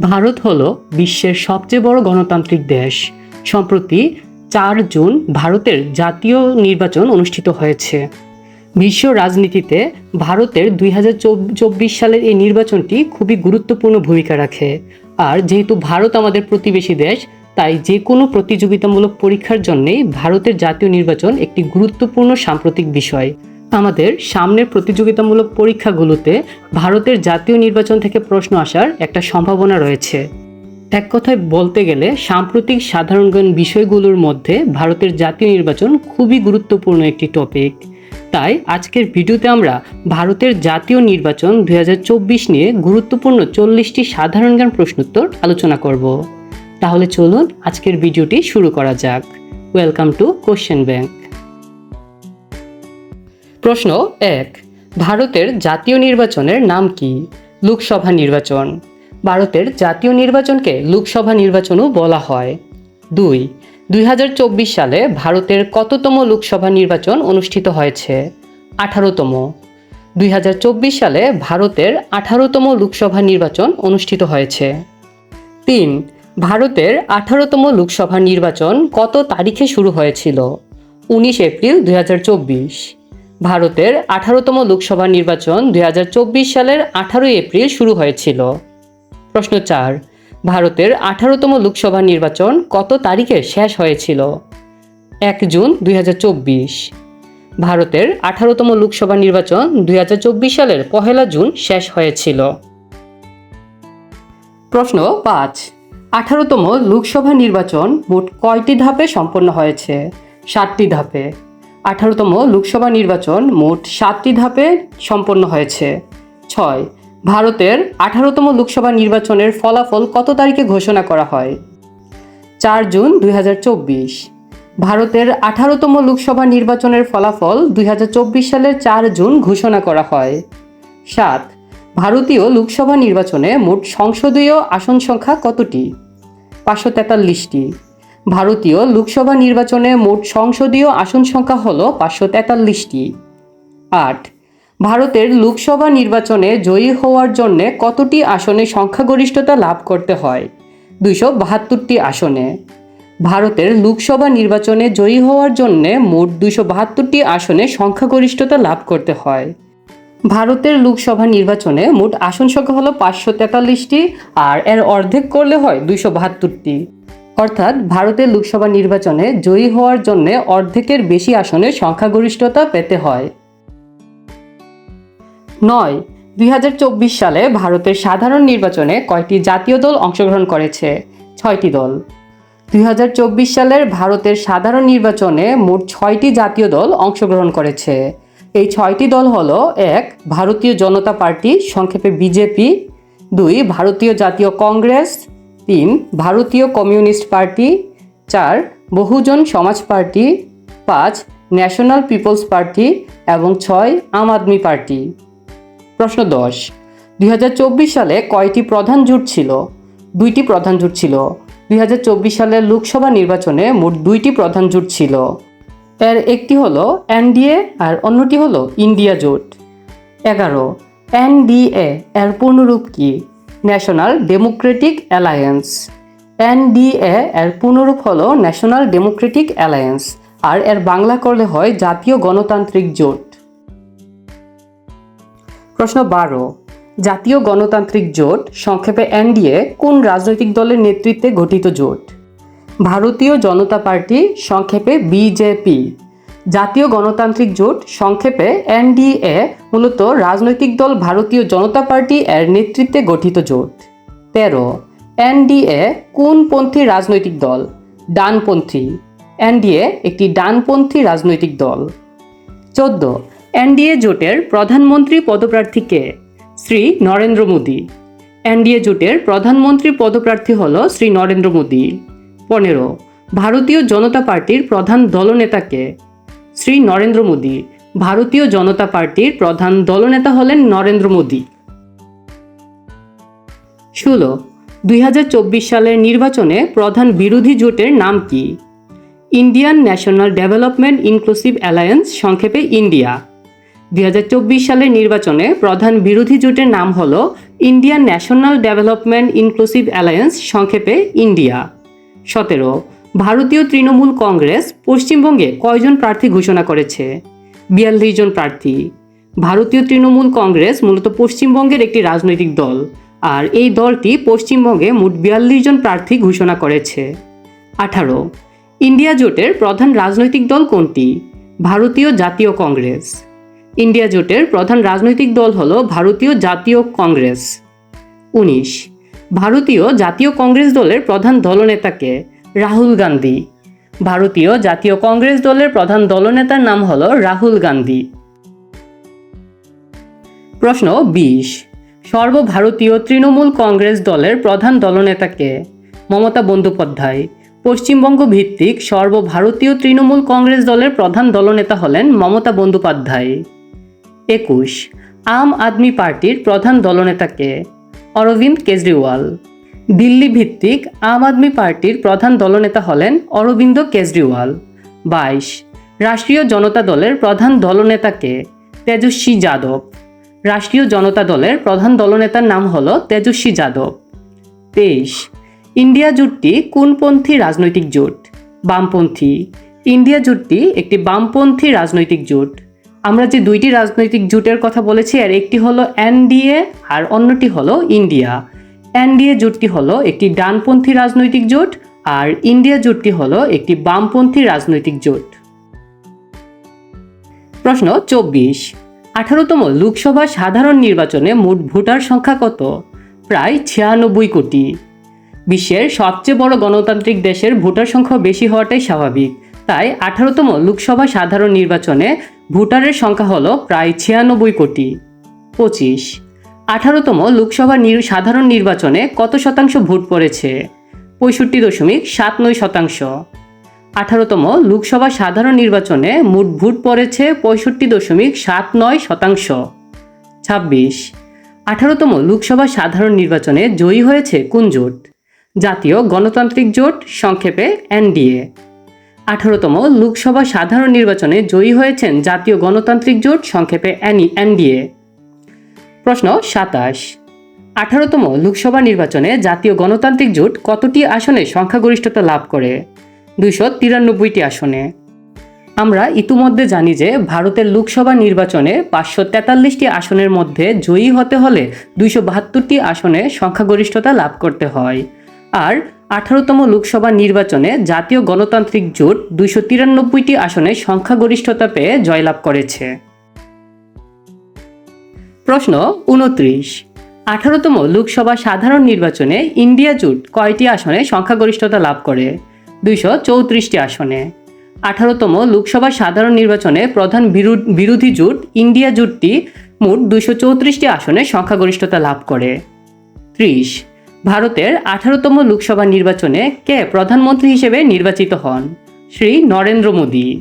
ভারত হল বিশ্বের সবচেয়ে বড় গণতান্ত্রিক দেশ। সম্প্রতি চার জুন ভারতের জাতীয় নির্বাচন অনুষ্ঠিত হয়েছে। বিশ্ব রাজনীতিতে ভারতের দুই সালের এই নির্বাচনটি খুবই গুরুত্বপূর্ণ ভূমিকা রাখে। আর যেহেতু ভারত আমাদের প্রতিবেশী দেশ, তাই যে কোনো প্রতিযোগিতামূলক পরীক্ষার জন্যেই ভারতের জাতীয় নির্বাচন একটি গুরুত্বপূর্ণ সাম্প্রতিক বিষয়। আমাদের সামনের প্রতিযোগিতামূলক পরীক্ষাগুলোতে ভারতের জাতীয় নির্বাচন থেকে প্রশ্ন আসার একটা সম্ভাবনা রয়েছে। এক কথায় বলতে গেলে সাম্প্রতিক সাধারণ জ্ঞান বিষয়গুলোর মধ্যে ভারতের জাতীয় নির্বাচন খুবই গুরুত্বপূর্ণ একটি টপিক। তাই আজকের ভিডিওতে আমরা ভারতের জাতীয় নির্বাচন দু হাজার চব্বিশ নিয়ে গুরুত্বপূর্ণ চল্লিশটি সাধারণ জ্ঞান প্রশ্নোত্তর আলোচনা করব। তাহলে চলুন আজকের ভিডিওটি শুরু করা যাক। ওয়েলকাম টু কোশ্চেন ব্যাংক প্রশ্ন এক, ভারতের জাতীয় নির্বাচনের নাম কি? লোকসভা নির্বাচন। ভারতের জাতীয় নির্বাচনকে লোকসভা নির্বাচনও বলা হয়। দুই দুই সালে ভারতের কততম লোকসভা নির্বাচন অনুষ্ঠিত হয়েছে? আঠারোতম। দুই হাজার চব্বিশ সালে ভারতের আঠারোতম লোকসভা নির্বাচন অনুষ্ঠিত হয়েছে। তিন, ভারতের আঠারোতম লোকসভা নির্বাচন কত তারিখে শুরু হয়েছিল? উনিশ এপ্রিল দুই হাজার চব্বিশ। ভারতের আঠারোতম লোকসভা নির্বাচন দুই হাজার চব্বিশ সালের আঠারোই এপ্রিল শুরু হয়েছিল। প্রশ্ন চার, ভারতের আঠারোতম লোকসভা নির্বাচন কত তারিখে শেষ হয়েছিল? এক জুন দুই হাজার চব্বিশ। ভারতের আঠারোতম লোকসভা নির্বাচন দুই হাজার চব্বিশ সালের পহেলা জুন শেষ হয়েছিল। প্রশ্ন পাঁচ, আঠারোতম লোকসভা নির্বাচন মোট কয়টি ধাপে সম্পন্ন হয়েছে? সাতটি ধাপে। আঠারোতম লোকসভা নির্বাচন মোট সাতটি ধাপে সম্পন্ন হয়েছে। ছয়, ভারতের আঠারোতম লোকসভা নির্বাচনের ফলাফল কত তারিখে ঘোষণা করা হয়? চার জুন দুই হাজার চব্বিশ। ভারতের আঠারোতম লোকসভা নির্বাচনের ফলাফল দুই হাজার চব্বিশ সালের চার জুন ঘোষণা করা হয়। সাত, ভারতীয় লোকসভা নির্বাচনে মোট সংসদীয় আসন সংখ্যা কতটি? পাঁচশো তেতাল্লিশটি। ভারতীয় লোকসভা নির্বাচনে মোট সংসদীয় আসন সংখ্যা হল পাঁচশো তেতাল্লিশটি। আট, ভারতের লোকসভা নির্বাচনে জয়ী হওয়ার জন্যে কতটি আসনে সংখ্যাগরিষ্ঠতা লাভ করতে হয়? দুইশো বাহাত্তরটি আসনে। ভারতের লোকসভা নির্বাচনে জয়ী হওয়ার জন্যে মোট দুইশো বাহাত্তরটি আসনে সংখ্যাগরিষ্ঠতা লাভ করতে হয়। ভারতের লোকসভা নির্বাচনে মোট আসন সংখ্যা হলো পাঁচশো তেতাল্লিশটি আর এর অর্ধেক করলে হয় দুইশো বাহাত্তরটি। অর্থাৎ ভারতের লোকসভা নির্বাচনে জয়ী হওয়ার জন্য অর্ধেকের বেশি আসনে সংখ্যাগরিষ্ঠতা পেতে হয়। নয়, দুই সালে ভারতের সাধারণ নির্বাচনে কয়টি জাতীয় দল অংশগ্রহণ করেছে? ছয়টি দল। দুই সালের ভারতের সাধারণ নির্বাচনে মোট ছয়টি জাতীয় দল অংশগ্রহণ করেছে। এই ছয়টি দল হলো, এক, ভারতীয় জনতা পার্টি, সংক্ষেপে বিজেপি, দুই, ভারতীয় জাতীয় কংগ্রেস তিন ভারতীয় কমিউনিস্ট পার্টি চার, বহুজন সমাজ পার্টি পাঁচ, ন্যাশনাল পিপলস পার্টি এবং ছয়, আম আদমি পার্টি। প্রশ্ন দশ, দুই সালে কয়টি প্রধান জোট ছিল? দুইটি প্রধান জোট ছিল। দুই হাজার চব্বিশ সালের লোকসভা নির্বাচনে মোট দুইটি প্রধান জোট ছিল। এর একটি হলো এনডিএ আর অন্যটি হলো ইন্ডিয়া জোট। এগারো, এনডিএ এর পূর্ণরূপ কি? National Democratic Alliance. এনডিএ এর পুনরূপ হলো ন্যাশনাল ডেমোক্রেটিক অ্যালায়েন্স, আর এর বাংলা করলে হয় জাতীয় গণতান্ত্রিক জোট। প্রশ্ন বারো, জাতীয় গণতান্ত্রিক জোট সংক্ষেপে এনডিএ কোন রাজনৈতিক দলের নেতৃত্বে গঠিত জোট? ভারতীয় জনতা পার্টি সংক্ষেপে বিজেপি। জাতীয় গণতান্ত্রিক জোট সংক্ষেপে এনডিএ, মূলত রাজনৈতিক দল ভারতীয় জনতা পার্টি এর নেতৃত্বে গঠিত জোট। তেরো, এনডিএ কোন পন্থী রাজনৈতিক দল? ডানপন্থী। এনডিএ একটি ডানপন্থী রাজনৈতিক দল। চোদ্দ, এনডিএ জোটের প্রধানমন্ত্রী পদপ্রার্থী কে? শ্রী নরেন্দ্র মোদী। এনডিএ জোটের প্রধানমন্ত্রী পদপ্রার্থী হল শ্রী নরেন্দ্র মোদী। পনেরো, ভারতীয় জনতা পার্টির প্রধান দলনেতাকে শ্রী নরেন্দ্র মোদী, ভারতীয় জনতা পার্টির প্রধান দলনেতা হলেন নরেন্দ্র মোদী। ষোলো, দুই সালের নির্বাচনে প্রধান বিরোধী জোটের নাম কি? Indian national development inclusive alliance, সংক্ষেপে ইন্ডিয়া। দুই হাজার চব্বিশ সালের নির্বাচনে প্রধান বিরোধী জোটের নাম হল Indian national development inclusive alliance, সংক্ষেপে ইন্ডিয়া। সতেরো ভারতীয় তৃণমূল কংগ্রেস পশ্চিমবঙ্গে কয়জন প্রার্থী ঘোষণা করেছে? বিয়াল্লিশ জন প্রার্থী। ভারতীয় তৃণমূল কংগ্রেস মূলত পশ্চিমবঙ্গের একটি রাজনৈতিক দল আর এই দলটি পশ্চিমবঙ্গে মোট বিয়াল্লিশ জন প্রার্থী ঘোষণা করেছে। আঠারো। ইন্ডিয়া জোটের প্রধান রাজনৈতিক দল কোনটি? ভারতীয় জাতীয় কংগ্রেস। ইন্ডিয়া জোটের প্রধান রাজনৈতিক দল হল ভারতীয় জাতীয় কংগ্রেস। উনিশ। ভারতীয় জাতীয় কংগ্রেস দলের প্রধান দলনেতাকে রাহুল গান্ধী। ভারতীয় জাতীয় কংগ্রেস দলের প্রধান দলনেতার নাম হল রাহুল গান্ধী। প্রশ্ন বিশ। সর্বভারতীয় তৃণমূল কংগ্রেস দলের প্রধান দলনেতাকে মমতা বন্দ্যোপাধ্যায়। পশ্চিমবঙ্গ ভিত্তিক সর্বভারতীয় তৃণমূল কংগ্রেস দলের প্রধান দলনেতা হলেন মমতা বন্দ্যোপাধ্যায়। একুশ। আম আদমি পার্টির প্রধান দলনেতাকে অরবিন্দ কেজরিওয়াল। দিল্লি ভিত্তিক আম আদমি পার্টির প্রধান দলনেতা হলেন অরবিন্দ কেজরিওয়াল। বাইশ, রাষ্ট্রীয় জনতা দলের প্রধান দলনেতাকে তেজস্বী যাদব। রাষ্ট্রীয় জনতা দলের প্রধান দলনেতার নাম হল তেজস্বী যাদব। তেইশ, ইন্ডিয়া জোটটি কোনপন্থী রাজনৈতিক জোট? বামপন্থী। ইন্ডিয়া জোটটি একটি বামপন্থী রাজনৈতিক জোট। আমরা যে দুইটি রাজনৈতিক জোটের কথা বলেছি, আর একটি হলো এনডিএ আর অন্যটি হলো ইন্ডিয়া। এনডিএ জোটটি হলো একটি ডানপন্থী রাজনৈতিক জোট আর ইন্ডিয়া জোটটি হলো একটি বামপন্থী রাজনৈতিক জোট। প্রশ্ন চব্বিশ। আঠারোতম লোকসভা সাধারণ নির্বাচনে মোট ভোটার সংখ্যা কত? প্রায় ছিয়ানব্বই কোটি। বিশ্বের সবচেয়ে বড় গণতান্ত্রিক দেশের ভোটার সংখ্যা বেশি হওয়াটাই স্বাভাবিক। তাই আঠারোতম লোকসভা সাধারণ নির্বাচনে ভোটারের সংখ্যা হলো প্রায় ছিয়ানব্বই কোটি। পঁচিশ। আঠারোতম লোকসভা সাধারণ নির্বাচনে কত শতাংশ ভোট পড়েছে? পঁয়ষট্টি দশমিক সাত নয় শতাংশ। আঠারোতম লোকসভা সাধারণ নির্বাচনে মোট ভোট পড়েছে পঁয়ষট্টি দশমিক সাত নয় শতাংশ। ছাব্বিশ। আঠারোতম লোকসভা সাধারণ নির্বাচনে জয়ী হয়েছে কোন জোট? জাতীয় গণতান্ত্রিক জোট, সংক্ষেপে এনডিএ। আঠারোতম লোকসভা সাধারণ নির্বাচনে জয়ী হয়েছেন জাতীয় গণতান্ত্রিক জোট, সংক্ষেপে এনডিএ। প্রশ্ন সাতাশ। আঠারোতম লোকসভা নির্বাচনে জাতীয় গণতান্ত্রিক জোট কতটি আসনে সংখ্যাগরিষ্ঠতা লাভ করে? দুইশো তিরানব্বইটি আসনে। আমরা ইতিমধ্যে জানি যে ভারতের লোকসভা নির্বাচনে পাঁচশো তেতাল্লিশটি আসনের মধ্যে জয়ী হতে হলে দুইশো বাহাত্তরটি আসনে সংখ্যাগরিষ্ঠতা লাভ করতে হয়। আর আঠারোতম লোকসভা নির্বাচনে জাতীয় গণতান্ত্রিক জোট দুইশো তিরানব্বইটি আসনে সংখ্যাগরিষ্ঠতা পেয়ে জয়লাভ করেছে। প্রশ্ন উনত্রিশ। আঠারোতম লোকসভা সাধারণ নির্বাচনে ইন্ডিয়া জোট কয়টি আসনে সংখ্যাগরিষ্ঠতা লাভ করে? দুইশো চৌত্রিশটি আসনে। আঠারোতম লোকসভা সাধারণ নির্বাচনে প্রধান বিরো- বিরোধী জোট ইন্ডিয়া জোটটি মোট দুইশো চৌত্রিশটি আসনে সংখ্যাগরিষ্ঠতা লাভ করে। ত্রিশ। ভারতের আঠারোতম লোকসভা নির্বাচনে কে প্রধানমন্ত্রী হিসেবে নির্বাচিত হন? শ্রী নরেন্দ্র মোদী।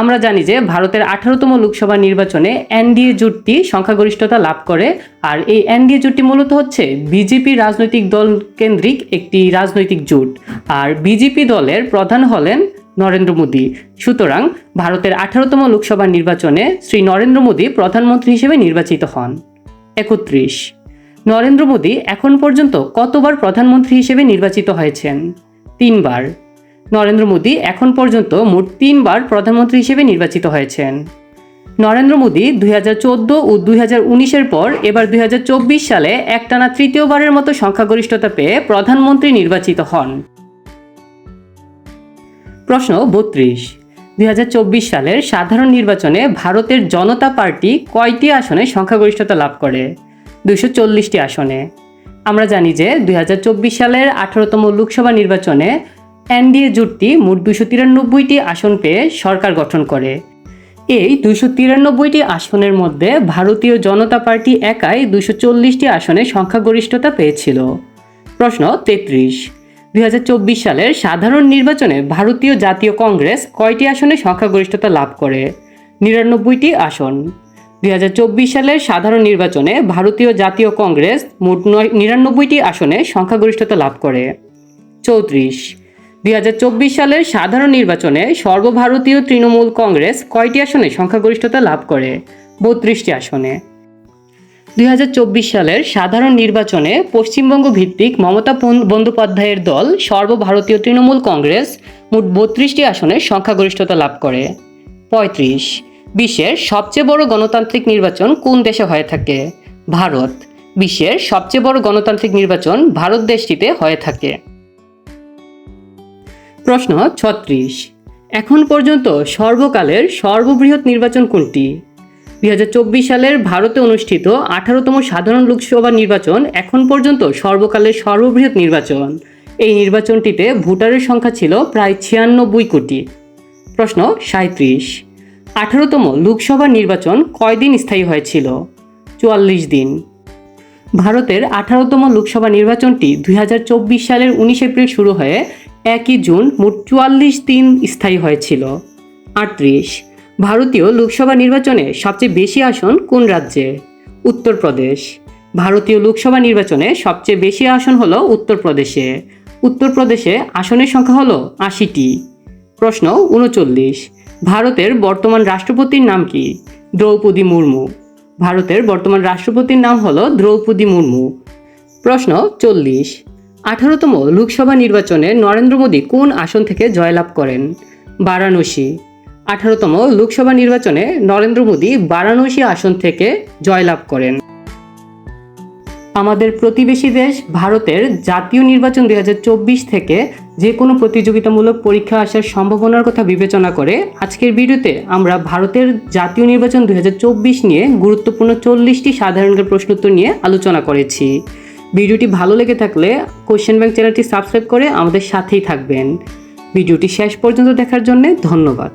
আমরা জানি যে ভারতের আঠারোতম লোকসভা নির্বাচনে এনডিএ জোটটি সংখ্যাগরিষ্ঠতা লাভ করে, আর এই এনডিএ জোটটি মূলত হচ্ছে বিজেপি রাজনৈতিক দল কেন্দ্রিক একটি রাজনৈতিক জোট। আর বিজেপি দলের প্রধান হলেন নরেন্দ্র মোদী। সুতরাং ভারতের আঠারোতম লোকসভা নির্বাচনে শ্রী নরেন্দ্র মোদী প্রধানমন্ত্রী হিসেবে নির্বাচিত হন। একত্রিশ। নরেন্দ্র মোদী এখন পর্যন্ত কতবার প্রধানমন্ত্রী হিসেবে নির্বাচিত হয়েছেন? তিনবার। নরেন্দ্র মোদী এখন পর্যন্ত মোট তিনবার প্রধানমন্ত্রী হিসেবে নির্বাচিত হয়েছেন। নরেন্দ্র মোদী দুই হাজার চোদ্দ ও দুই উনিশের পর এবার দুই হাজার চব্বিশ সালে একটানা তৃতীয়বারের মতো সংখ্যাগরিষ্ঠতা পেয়ে প্রধানমন্ত্রী নির্বাচিত হন। প্রশ্ন বত্রিশ। দুই সালের সাধারণ নির্বাচনে ভারতের জনতা পার্টি কয়টি আসনে সংখ্যাগরিষ্ঠতা লাভ করে? দুইশো আসনে। আমরা জানি যে দুই হাজার চব্বিশ সালের আঠারোতম লোকসভা নির্বাচনে এনডিএ জোটটি মোট দুশো তিরানব্বইটি আসন পেয়ে সরকার গঠন করে। এই দুশো তিরানব্বইটি আসনের মধ্যে ভারতীয় জনতা পার্টি একাই দুশো চল্লিশটি আসনে সংখ্যাগরিষ্ঠতা পেয়েছিল। প্রশ্ন তেত্রিশ। দুই সালের সাধারণ নির্বাচনে ভারতীয় জাতীয় কংগ্রেস কয়টি আসনে সংখ্যাগরিষ্ঠতা লাভ করে? নিরানব্বইটি আসন। দুই হাজার চব্বিশ সালের সাধারণ নির্বাচনে ভারতীয় জাতীয় কংগ্রেস মোট নয়, নিরানব্বইটি আসনে সংখ্যাগরিষ্ঠতা লাভ করে। চৌত্রিশ। দুই হাজার চব্বিশ সালের সাধারণ নির্বাচনে সর্বভারতীয় তৃণমূল কংগ্রেস কয়টি আসনে সংখ্যাগরিষ্ঠতা লাভ করে? বত্রিশটি আসনে। দুই হাজার চব্বিশ সালের সাধারণ নির্বাচনে পশ্চিমবঙ্গ ভিত্তিক মমতা বন্দ্যোপাধ্যায়ের দল সর্বভারতীয় তৃণমূল কংগ্রেস মোট বত্রিশটি আসনে সংখ্যাগরিষ্ঠতা লাভ করে। পঁয়ত্রিশ। বিশ্বের সবচেয়ে বড় গণতান্ত্রিক নির্বাচন কোন দেশে হয়ে থাকে? ভারত। বিশ্বের সবচেয়ে বড় গণতান্ত্রিক নির্বাচন ভারত দেশটিতে হয়ে থাকে। প্রশ্ন ছত্রিশ। এখন পর্যন্ত সর্বকালের সর্ববৃহৎ নির্বাচন কোনটি? দুই হাজার চব্বিশ সালের ভারতে অনুষ্ঠিত আঠারোতম সাধারণ লোকসভা নির্বাচন এখন পর্যন্ত সর্বকালের সর্ববৃহৎ নির্বাচন। এই নির্বাচনটিতে ভোটারের সংখ্যা ছিল প্রায় ছিয়ানব্বই কোটি। প্রশ্ন সাঁত্রিশ আঠারোতম লোকসভা নির্বাচন কয়দিন স্থায়ী হয়েছিল? চুয়াল্লিশ দিন। ভারতের আঠারোতম লোকসভা নির্বাচনটি দুই হাজার চব্বিশ সালের উনিশ এপ্রিল শুরু হয়ে একই জুন মোট চুয়াল্লিশ দিন স্থায়ী হয়েছিল। আটত্রিশ, ভারতীয় লোকসভা নির্বাচনে সবচেয়ে বেশি আসন কোন রাজ্যে? উত্তরপ্রদেশ, ভারতীয় লোকসভা নির্বাচনে সবচেয়ে বেশি আসন হল উত্তরপ্রদেশে। উত্তরপ্রদেশে আসনের সংখ্যা হল আশিটি। প্রশ্ন উনচল্লিশ, ভারতের বর্তমান রাষ্ট্রপতির নাম কি? দ্রৌপদী মুর্মু। ভারতের বর্তমান রাষ্ট্রপতির নাম হল দ্রৌপদী মুর্মু। প্রশ্ন চল্লিশ আঠারোতম লোকসভা নির্বাচনে নরেন্দ্র মোদী কোন আসন থেকে জয়লাভ করেন? বারাণসী। আঠারোতম লোকসভা নির্বাচনে নরেন্দ্র মোদী বারাণসী আসন থেকে জয়লাভ করেন। আমাদের প্রতিবেশী দেশ ভারতের জাতীয় নির্বাচন দুই হাজার চব্বিশ থেকে যে কোনো প্রতিযোগিতামূলক পরীক্ষা আসার সম্ভাবনার কথা বিবেচনা করে আজকের ভিডিওতে আমরা ভারতের জাতীয় নির্বাচন দুই হাজার চব্বিশ নিয়ে গুরুত্বপূর্ণ চল্লিশটি সাধারণ প্রশ্নোত্তর নিয়ে আলোচনা করেছি। ভিডিওটি ভালো লেগে থাকলে কোশ্চেন ব্যাংক চ্যানেলটি সাবস্ক্রাইব করে আমাদের সাথেই থাকবেন। ভিডিওটি শেষ পর্যন্ত দেখার জন্য ধন্যবাদ।